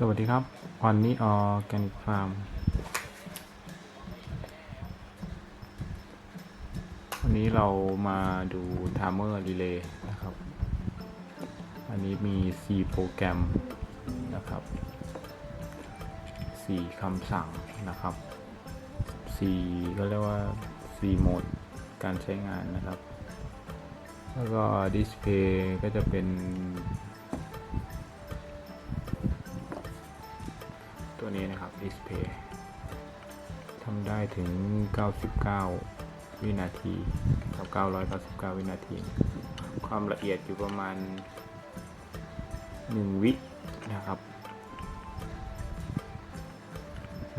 สวัสดีครับ วันนี้ออแกนิกฟาร์ม วันนี้เรามาดูทามเมอร์รีเลย์นะครับ อันนี้มี 4 โปรแกรมนะครับ 4คำสั่งนะครับ 4 ก็เรียกว่า 4 โหมดการใช้งานนะครับ แล้วก็ดิสเพย์ก็จะเป็น ตัวนี้นะครับ display ทำได้ถึง 99 วินาทีกับ999 วินาที ความละเอียดอยู่ประมาณ 1 วินะครับ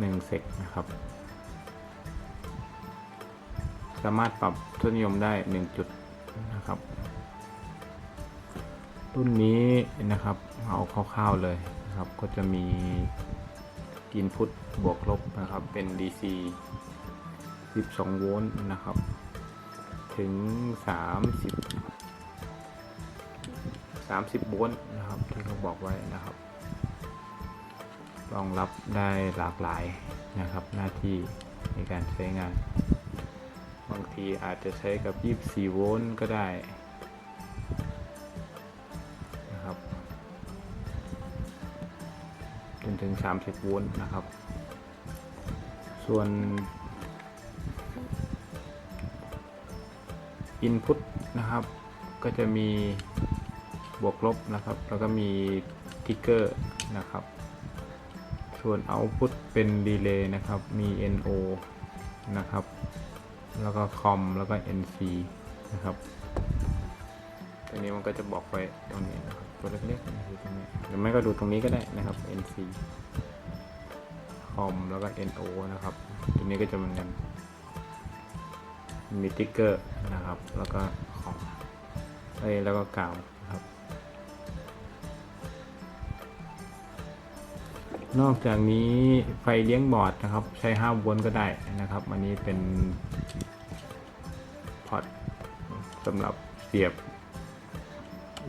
1เซกนะครับ สามารถปรับทศนิยมได้ 1 จุดนะครับ รุ่นนี้นะครับเอาคร่าวๆเลยนะครับ ก็จะมี อินพุตบวกลบนะครับ เป็น DC 12 โวลต์นะครับ ถึง 30 30 โวลต์นะครับที่เขาบอกไว้นะครับ รองรับได้หลากหลายนะครับ หน้าที่ในการใช้งาน บางทีอาจจะใช้กับ 24 โวลต์ก็ได้ ถึง 30 โวลต์นะครับ ส่วน Input นะครับ ก็จะมีบวกลบนะครับ แล้วก็มีทิกเกอร์นะครับ ส่วน Output เป็นดีเลย์นะครับ มี NO นะครับ แล้วก็คอมแล้วก็ NC นะครับ ตัวนี้มันก็จะบอกไว้ตรงนี้นะครับ ตัวเล็กๆตรงนี้หรือไม่ก็ดูตรงนี้ก็ได้นะครับ NC คอมแล้วก็ NO นะครับ ตัวนี้ก็จะเหมือนกันมีติ๊กเกอร์นะครับ แล้วก็คอมเอ้ยแล้วก็กาวครับ นอกจากนี้ไฟเลี้ยงบอร์ดนะครับ ใช้ 5 โวลต์ก็ได้นะครับ อันนี้เป็นพอร์ตสำหรับเสียบ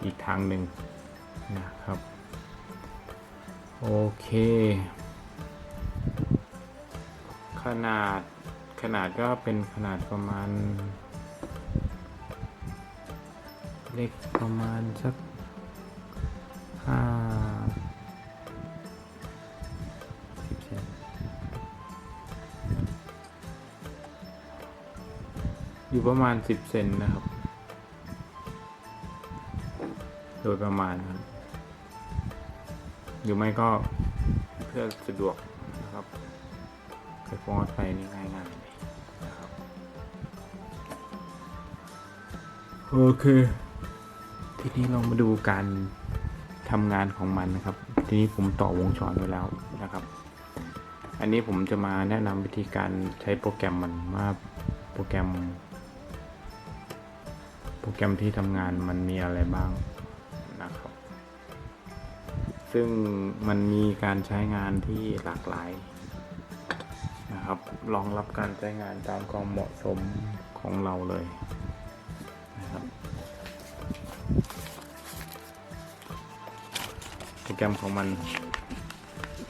อีกทางหนึ่ง นะครับ โอเค ขนาดขนาดก็เป็นขนาดประมาณ เล็กประมาณสักห้าสิบเซนอยู่ประมาณสิบเซนนะครับ โดยประมาณครับ หรือไม่ก็เพื่อสะดวกนะครับไฟฟ้าไฟนี่ง่ายๆเลยนะครับโอเค ทีนี้เรามาดูการทำงานของมันนะครับ ทีนี้ผมต่อวงจรไว้แล้วนะครับ อันนี้ผมจะมาแนะนำวิธีการใช้โปรแกรมมันว่าโปรแกรม โปรแกรมที่ทำงานมันมีอะไรบ้าง ซึ่งมันมีการใช้งานที่หลากหลายนะครับรองรับการใช้งานตามความเหมาะสมของเราเลยนะครับโปรแกรมของมัน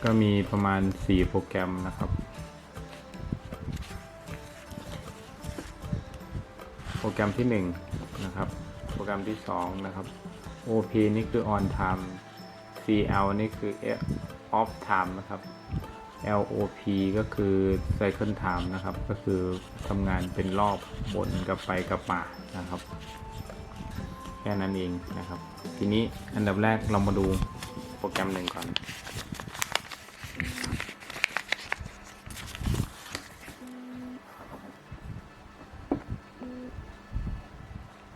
ก็มีประมาณ 4 โปรแกรมนะครับ โปรแกรมที่ 1 นะครับ โปรแกรมที่ 2 นะครับ OP นี่คือ on time CL นี่คือ off time นะครับ LOP ก็คือ cycle time นะครับ ก็คือทำงานเป็นรอบบนกลับไปกลับมานะครับ แค่นั้นเองนะครับ ทีนี้อันดับแรกเรามาดูโปรแกรมหนึ่งก่อน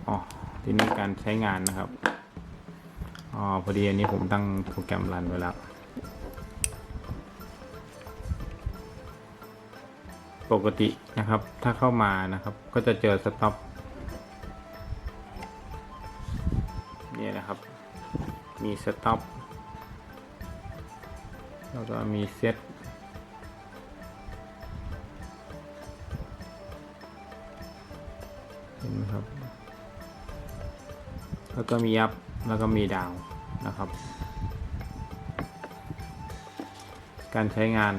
อ๋อทีนี้การใช้งานนะครับ อ๋อพอดีอันนี้ผมตั้งโปรแกรมรันไว้แล้ว ปกตินะครับ ถ้าเข้ามานะครับ ก็จะเจอสต็อปเนี่ยนะครับ มีสต็อปแล้วก็มีเซตเห็นไหมครับ แล้วก็มียับแล้วก็มีดาว นะครับ การใช้งาน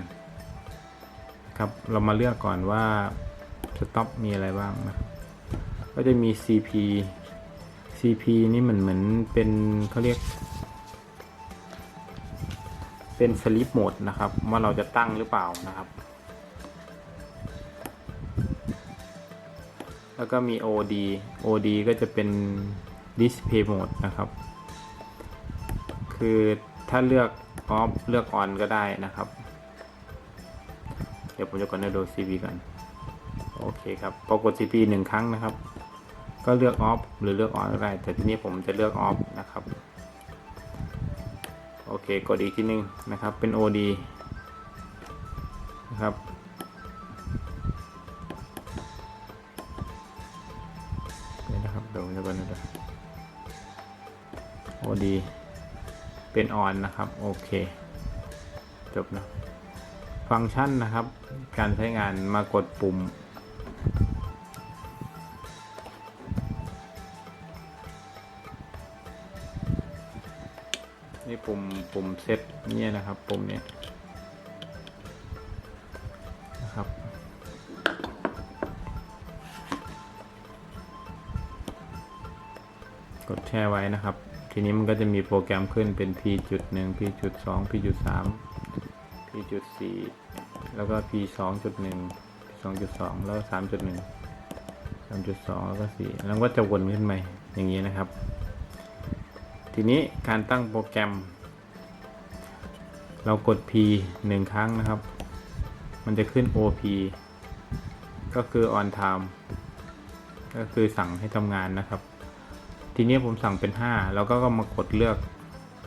ครับเรามาเลือกก่อนว่าสต็อปมีอะไรบ้างนะก็จะมี CP CP นี่เหมือนเหมือนเป็นเขาเรียก เป็น sleep mode นะครับ ว่าเราจะตั้งหรือเปล่านะครับ แล้วก็มี OD OD ก็จะเป็น display mode นะครับ คือถ้าเลือก off เลือก on ก็ได้นะครับ เดี๋ยวผมจะกดในโด CP ก่อนโอเคครับพอกด CP หนึ่งครั้งนะครับ ก็เลือก off หรือเลือก on ก็ได้ แต่ทีนี้ผมจะเลือก off นะครับ โอเค กดอีกทีนึงนะครับ เป็น OD นะครับเดี๋ยวนะครับเดี๋ยวผมจะกดนะเดี๋ยว OD เป็น on นะครับ โอเค จบนะฟังก์ชันนะครับ การใช้งานมากดปุ่ม นี่ปุ่มปุ่มเซตเนี่ยนะครับ ปุ่มเนี้ยนะครับกดแช่ไว้นะครับ ทีนี้มันก็จะมีโปรแกรมขึ้นเป็น p จุดหนึ่ง p จุดสอง p จุดสาม p จุดสี่แล้วก็ p สองจุดหนึ่ง p สองจุดสองแล้วสามจุดหนึ่งสามจุดสองแล้วก็สี่แล้วก็จะวนขึ้นไปอย่างนี้นะครับ ทีนี้การตั้งโปรแกรม เรากด P หนึ่งครั้งนะครับ มันจะขึ้น OP ก็คือ on time ก็คือสั่งให้ทำงานนะครับ ทีนี้ผมสั่งเป็น 5 แล้วก็ก็มากดเลือก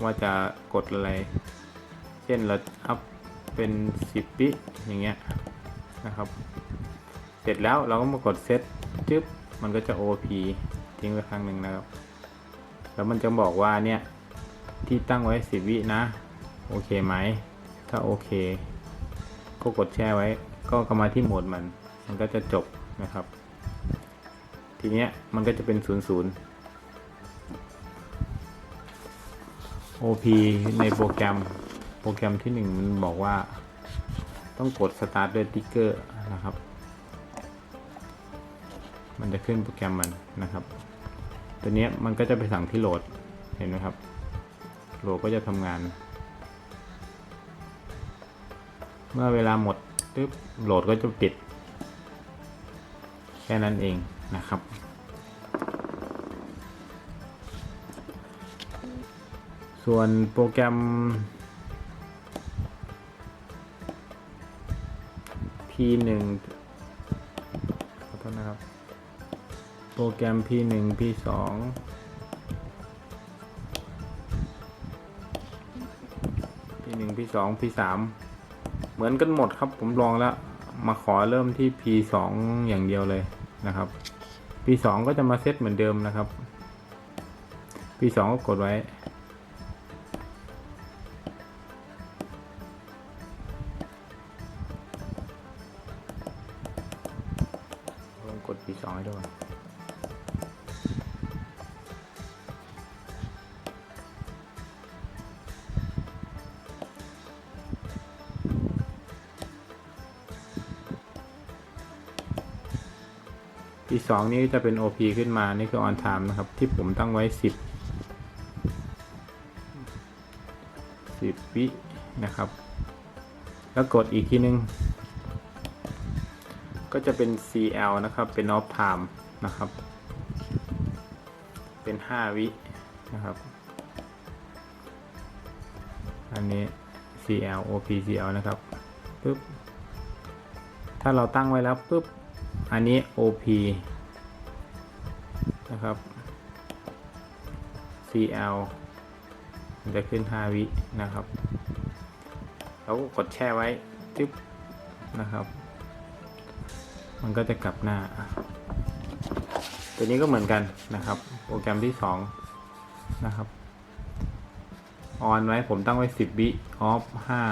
ว่าจะกดอะไร เช่นเราอัพเป็น 10วิอย่างเงี้ยนะครับ เสร็จแล้วเราก็มากดเซตจึ๊บมันก็จะ OP ทิ้งไว้ครั้งหนึ่งนะครับ แล้วมันจะบอกว่าเนี่ยที่ตั้งไว้ 10 วินะ โอเคไหม ถ้าโอเค ก็กดแช่ไว้ ก็กลับมาที่โหมดมัน มันก็จะจบนะครับ ทีเนี้ยมันก็จะเป็น 0 OP ในโปรแกรมโปรแกรมที่ 1 มันบอกว่า ต้องกด start ด้วยติ๊กเกอร์นะครับ มันจะขึ้นโปรแกรมมันนะครับ ตัวนี้มันก็จะไปสั่งที่โหลดเห็นไหมครับ โหลดก็จะทำงาน เมื่อเวลาหมดปึ๊บโหลดก็จะปิด แค่นั้นเองนะครับ ส่วนโปรแกรม P1 ขอโทษนะครับ โปรแกรม P1 P2 P1 P2 P3 เหมือนกันหมดครับผมลองแล้ว มาขอเริ่มที่ P2 อย่างเดียวเลยนะครับ P2 ก็จะมาเซตเหมือนเดิมนะครับ P2 ก็กดไว้ 12 นี้จะเป็น OP ขึ้นมา นี่คือ on time นะครับ ที่ผมตั้งไว้ 10 10 วินะครับ แล้วกดอีกทีนึง ก็จะเป็น CL นะครับ เป็น off time นะครับ เป็น 5 วินะครับ อันนี้ CL OP CL นะครับปึ๊บ ถ้าเราตั้งไว้แล้วปึ๊บอันนี้ OP นะครับ CL มันจะขึ้น 5 วินะครับ แล้วก็กดแช่ไว้จึ๊บนะครับ มันก็จะกลับหน้า ตัวนี้ก็เหมือนกันนะครับ โปรแกรมที่ 2 นะครับ ออนไว้ผมตั้งไว้ 10 วิออฟ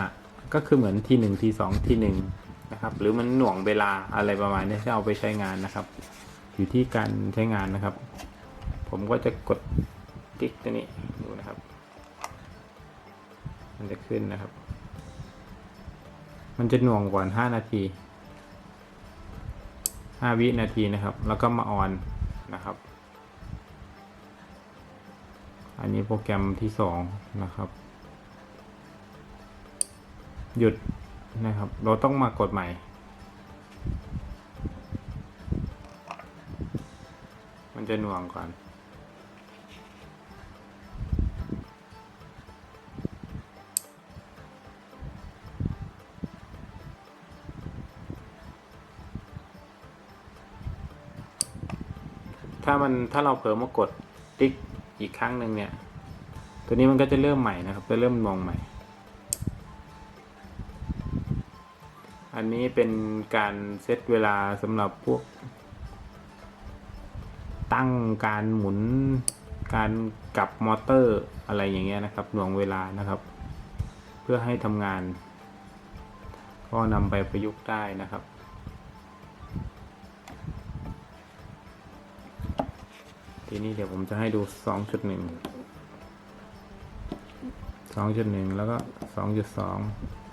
5ก็คือเหมือนที่ 1 ที่ 2 ที่ 1 นะครับ หรือมันหน่วงเวลาอะไรประมาณนี้ที่เอาไปใช้งานนะครับ อยู่ที่การใช้งานนะครับ ผมก็จะกดติ๊กตัวนี้ดูนะครับ มันจะขึ้นนะครับ มันจะหน่วงกว่าห้านาทีห้าวินาทีนะครับ แล้วก็มาออนนะครับ อันนี้โปรแกรมที่สองนะครับ หยุดนะครับ เราต้องมากดใหม่ มันจะหน่วงก่อนถ้ามันถ้าเราเผลอมากดติ๊กอีกครั้งหนึ่งเนี่ย ตัวนี้มันก็จะเริ่มใหม่นะครับ จะเริ่มมองใหม่ อันนี้เป็นการเซตเวลาสำหรับพวก ตั้งการหมุนการกลับมอเตอร์อะไรอย่างเงี้ยนะครับหน่วงเวลานะครับ เพื่อให้ทำงาน ก็นำไปประยุกต์ได้นะครับทีนี้เดี๋ยวผมจะให้ดู 2.1 2.1 แล้วก็ 2.2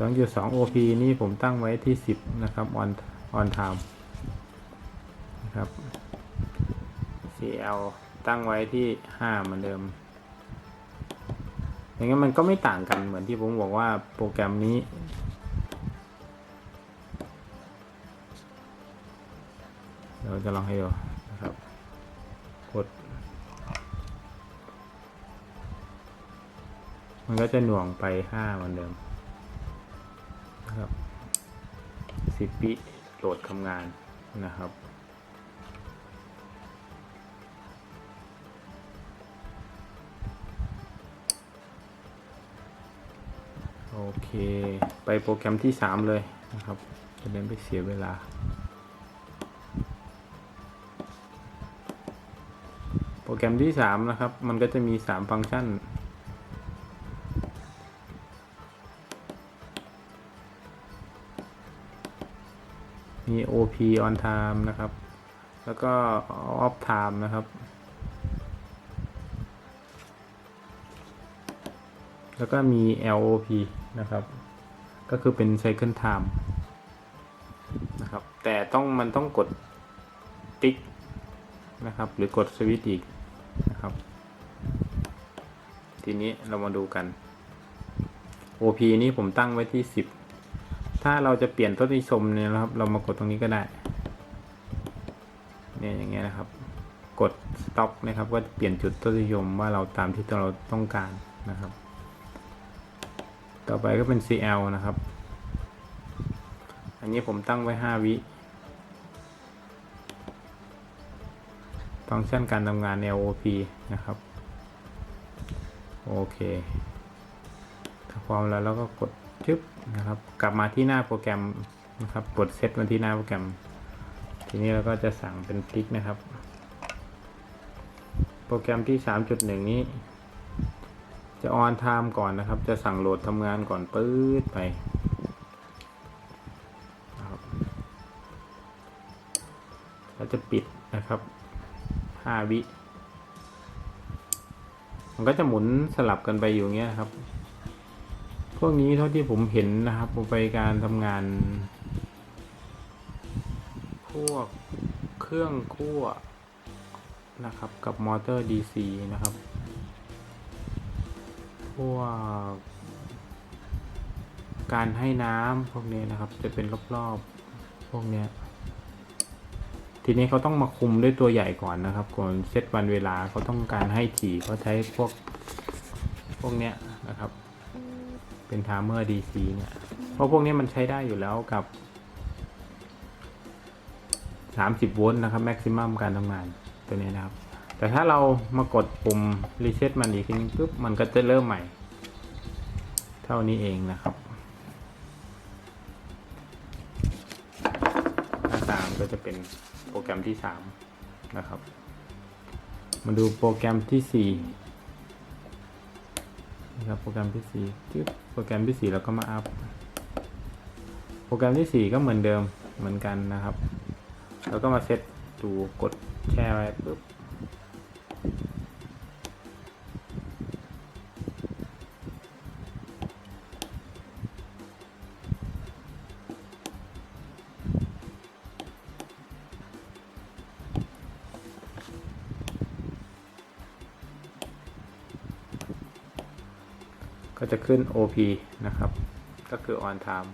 2.2 OP นี่ผมตั้งไว้ที่ 10 นะครับ on on time นะครับ CL ตั้งไว้ที่ 5 เหมือนเดิม อย่างงั้นมันก็ไม่ต่างกันเหมือนที่ผมบอกว่าโปรแกรมนี้ เดี๋ยวจะลองให้ดูนะครับ กด มันก็จะหน่วงไป 5 เหมือนเดิม สิบปิโหลดทำงานนะครับ โอเค ไปโปรแกรมที่ 3 เลยนะครับ จะเดินไปเสียเวลา โปรแกรมที่ 3 นะครับ มันก็จะมี 3 ฟังก์ชัน มี OP on time นะครับ แล้วก็ off time นะครับ แล้วก็มี LOP นะครับ ก็คือเป็น cycle time นะครับ แต่ต้องมันต้องกดติ๊กนะครับ หรือกดสวิตช์อีกนะครับ ทีนี้เรามาดูกัน OP นี้ผมตั้งไว้ที่ 10 ถ้าเราจะเปลี่ยนทศนิยมเนี่ยนะครับ เรามากดตรงนี้ก็ได้ เนี่ยอย่างเงี้ยนะครับ กด stop นะครับ ก็เปลี่ยนจุดทศนิยมว่าเราตามที่เราต้องการนะครับ ต่อไปก็เป็น CL นะครับ อันนี้ผมตั้งไว้ 5 วิฟังก์ชันการทำงาน LOP นะครับ โอเค ถ้าพร้อมแล้วเราก็กด ชึบนะครับ กลับมาที่หน้าโปรแกรมนะครับกดเซตมาที่หน้าโปรแกรม ทีนี้เราก็จะสั่งเป็นติ๊กนะครับ โปรแกรมที่ 3.1 นี้ จะออนไทม์ก่อนนะครับ จะสั่งโหลดทำงานก่อนปื๊ดไปนะครับแล้วจะปิดนะครับ 5 วิ มันก็จะหมุนสลับกันไปอยู่เงี้ยครับ พวกนี้เท่าที่ผมเห็นนะครับไปการทำงาน พวกเครื่องคั่วนะครับ กับมอเตอร์ DC นะครับ พวก การให้น้ำพวกนี้นะครับ จะเป็นรอบๆ พวกนี้ทีนี้เขาต้องมาคุมด้วยตัวใหญ่ก่อนนะครับ ก่อนเซตวันเวลาเขาต้องการให้ถี่เขาใช้พวก พวกเนี้ยนะครับ เป็นทามเมอร์ DC เนี่ย เพราะพวกนี้มันใช้ได้อยู่แล้วกับ 30 โวลต์นะครับแม็กซิมัมการทำงานตัวนี้นะครับ แต่ถ้าเรามากดปุ่มรีเซ็ตมันอีกทีนึงปุ๊บมันก็จะเริ่มใหม่ เท่านี้เองนะครับหน้าตามก็จะเป็นโปรแกรมที่ 3 นะครับ มาดูโปรแกรมที่ 4 นะครับโปรแกรมที่สี่ที่โปรแกรมที่สี่เราก็มาอัพโปรแกรมที่สี่ก็เหมือนเดิมเหมือนกันนะครับ แล้วก็มาเซตดูกดแช่ไว้ปุ๊บ ก็จะขึ้น OP นะครับ ก็คือ on time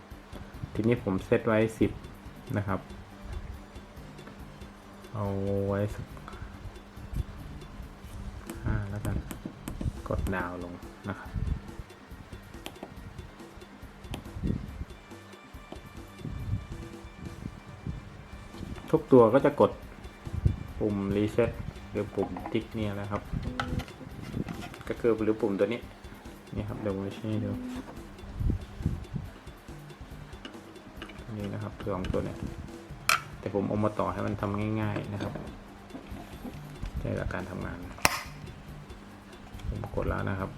ทีนี้ผมเซตไว้ 10 นะครับ เอาไว้สักห้าแล้วกัน กดดาวลงนะครับ ทุกตัวก็จะกดปุ่มรีเซ็ตหรือปุ่มติ๊กเนี่ยนะครับ ก็คือหรือปุ่มตัวนี้ นี่ครับเดี๋ยวผมจะชี้ดูตัวนี้นะครับคืองตัวเนี้ยแต่ผมเอามาต่อให้มันทำง่าย ๆ นะครับใช้หลักการทำงาน ผมกดแล้วนะครับ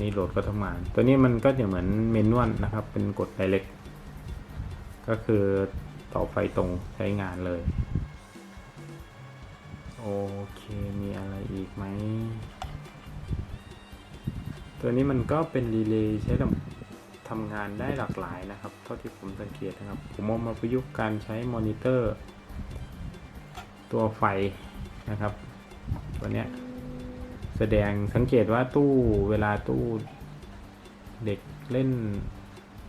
นี่โหลดก็ทำงาน ตัวนี้มันก็จะเหมือนเมนวลนะครับ เป็นกดไดเ e กก็คือต่อไฟตรงใช้งานเลย ตัวนี้มันก็เป็นรีเลย์ใช้ทำงานได้หลากหลายนะครับ เท่าที่ผมสังเกตนะครับ ผมเอามาประยุกต์การใช้มอนิเตอร์ ตัวไฟนะครับตัวเนี้ยแสดงสังเกตว่าตู้เวลาตู้เด็กเล่น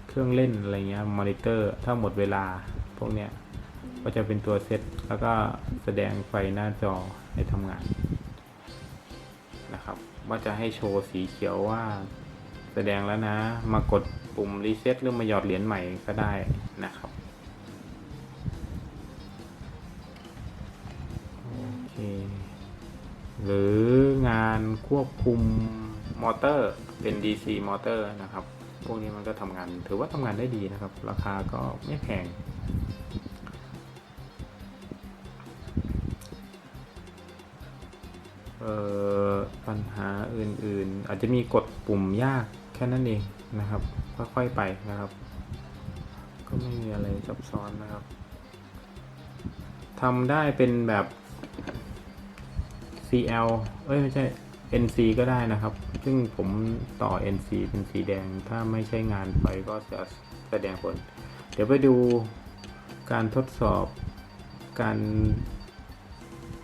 เครื่องเล่นอะไรเงี้ยมอนิเตอร์ถ้าหมดเวลาพวกเนี้ยก็จะเป็นตัวเซตแล้วก็แสดงไฟหน้าจอให้ทำงานนะครับ ว่าจะให้โชว์สีเขียวว่า แสดงแล้วนะ มากดปุ่มรีเซ็ตหรือมาหยอดเหรียญใหม่ก็ได้นะครับโอเคหรืองานควบคุมมอเตอร์เป็น DC มอเตอร์นะครับ พวกนี้มันก็ทำงานถือว่าทำงานได้ดีนะครับ ราคาก็ไม่แพง ปัญหาอื่นๆ อาจจะมีกดปุ่มยากแค่นั้นเองนะครับค่อยๆไปนะครับ ก็ไม่มีอะไรซับซ้อนนะครับทำได้เป็นแบบ CL เอ้ยไม่ใช่ NC ก็ได้นะครับ ซึ่งผมต่อ NC เป็นสีแดง ถ้าไม่ใช่งานไฟก็จะแสดงผล เดี๋ยวไปดูการทดสอบการ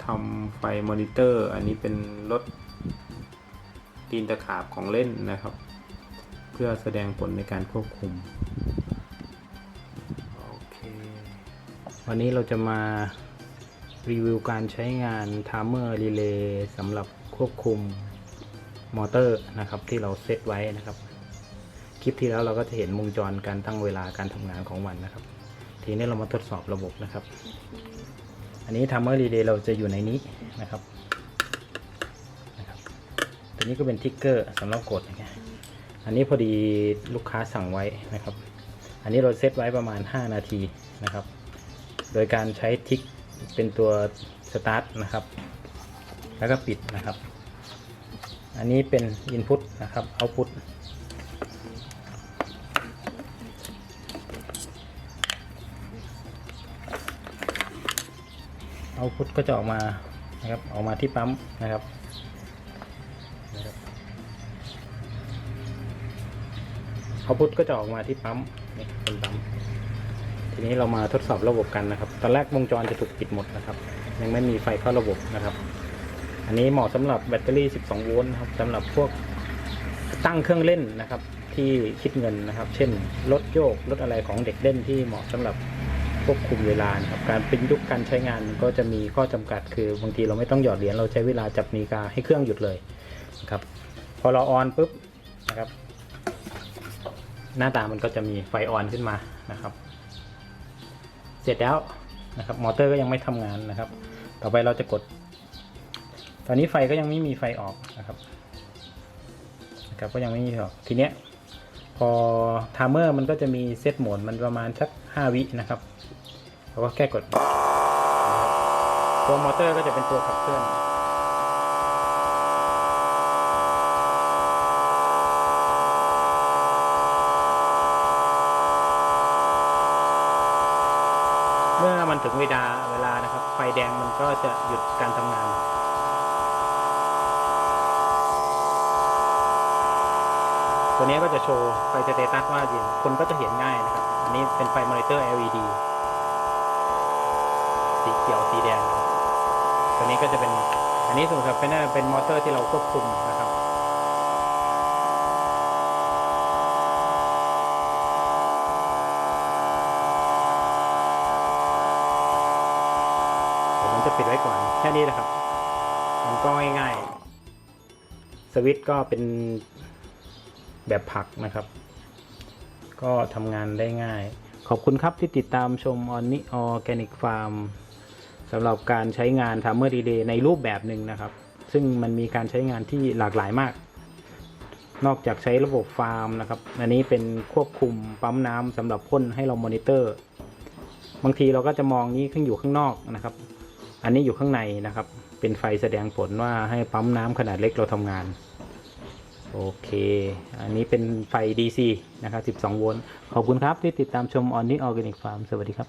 ทำไฟมอนิเตอร์ อันนี้เป็นรถตีนตะขาบของเล่นนะครับ เพื่อแสดงผลในการควบคุม โอเค วันนี้เราจะมารีวิวการใช้งาน Timer Relay สำหรับควบคุมมอเตอร์นะครับที่เราเซตไว้นะครับ คลิปที่แล้วเราก็จะเห็นวงจรการตั้งเวลาการทำงานของมันนะครับ ทีนี้เรามาทดสอบระบบนะครับ อันนี้ Timer Relay เราจะอยู่ในนี้นะครับนะครับ ตัวนี้ก็เป็นทิกเกอร์สำหรับกดนะครับอันนี้พอดีลูกค้าสั่งไว้นะครับ อันนี้เราเซตไว้ประมาณ 5 นาทีนะครับ โดยการใช้ทิกเป็นตัวสตาร์ทนะครับ แล้วก็ปิดนะครับ อันนี้เป็น Input นะครับ Output เอาพุทก็จะออกมานะครับออกมาที่ปั๊มนะครับเอาพุทก็จะออกมาที่ปั๊มนี่เป็นปั๊มทีนี้เรามาทดสอบระบบกันนะครับ ตอนแรกวงจรจะถูกปิดหมดนะครับ ยังไม่มีไฟเข้าระบบนะครับ อันนี้เหมาะสำหรับแบตเตอรี่ 12 โวลต์ครับสำหรับพวกตั้งเครื่องเล่นนะครับ ที่คิดเงินนะครับ เช่นรถโยกรถอะไรของเด็กเล่นที่เหมาะสำหรับ ควบคุมเวลาครับการเป็นยุคการใช้งานก็จะมีข้อจำกัด คือบางทีเราไม่ต้องหยอดเหรียญเราใช้เวลาจับนาฬิกาให้เครื่องหยุดเลยครับพอเราออนปุ๊บนะครับหน้าตามันก็จะมีไฟออนขึ้นมานะครับ เสร็จแล้วนะครับมอเตอร์ก็ยังไม่ทำงานนะครับ ต่อไปเราจะกด ตอนนี้ไฟก็ยังไม่มีไฟออกนะครับนะครับก็ยังไม่มีออกทีเนี้ยพอไทม์เมอร์มันก็จะมีเซตโหมดมันประมาณสัก 5 วินะครับ เราก็แค่กด ตัวมอเตอร์ก็จะเป็นตัวขับเคลื่อนเมื่อมันถึงเวลาเวลานะครับ ไฟแดงมันก็จะหยุดการทำงาน ตัวนี้ก็จะโชว์ไฟสเตตัสว่าเย็นคนก็จะเห็นง่ายนะครับ อันนี้เป็นไฟมอนิเตอร์ LED สีเขียวสีแดงนะครับตัวนี้ก็จะเป็นอันนี้สมมติเป็นเป็นมอเตอร์ที่เราควบคุมนะครับผมจะปิดไว้ก่อนแค่นี้นะครับ มันก็ง่ายๆ สวิตช์ก็เป็นแบบผักนะครับ ก็ทำงานได้ง่าย ขอบคุณครับที่ติดตามชมออนนิออร์แกนิกฟาร์ม สำหรับการใช้งานท i เมอร์ดีเดในรูปแบบหนึ่งนะครับ ซึ่งมันมีการใช้งานที่หลากหลายมาก นอกจากใช้ระบบฟาร์มนะครับ อันนี้เป็นควบคุมปั๊มน้ำสำหรับพ่นให้เรามอนิเตอร์ บางทีเราก็จะมองนี้ขึ้นอยู่ข้างนอกนะครับ อันนี้อยู่ข้างในนะครับ เป็นไฟแสดงผลว่าให้ปั๊มน้ำขนาดเล็กเราทำงานโอเค อันนี้เป็นไฟ DC นะครับ 12 โวลต์ ขอบคุณครับที่ติดตามชมออนนี่ออร์แกนิกฟาร์มสวัสดีครับ